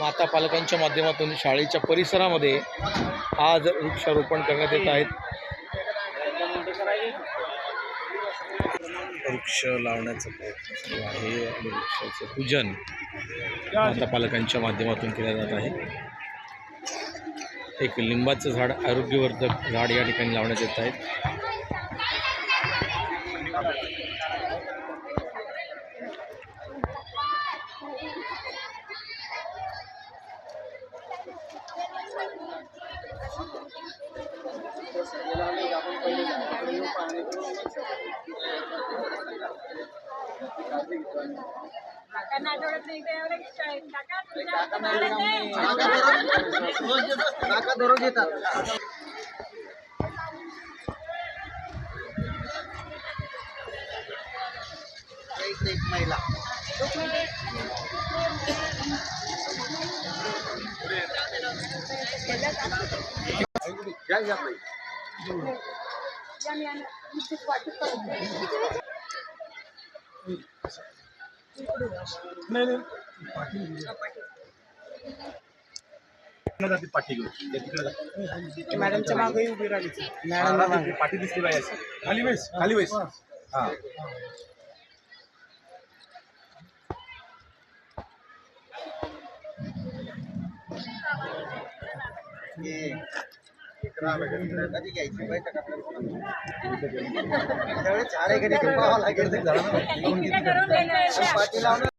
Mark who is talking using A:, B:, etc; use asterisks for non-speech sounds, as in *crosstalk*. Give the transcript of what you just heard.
A: माता पालकांच्या माध्यमातून शाळेच्या परिसरामध्ये आज वृक्षारोपण करण्यात येत आहेत वृक्ष लावण्याचा प्रयत्न सुरू आहे. आणि वृक्षाचं पूजन माता पालकांच्या माध्यमातून केलं जात आहे. एक लिंबाचं झाड आरोग्यवर्धक झाड या ठिकाणी लावण्यात येत आहे.
B: काका,
C: दररोज येतात एक महिला
B: या
D: पाठी.
C: मॅडमच्या मागे उभी राहिली
D: हा, राहते, पाठी दिसली पाहिजे खाली वेस खाली वेस हा.
C: कधी घ्यायची बैठक आपल्याला *laughs* पाहावं लागेल. *laughs*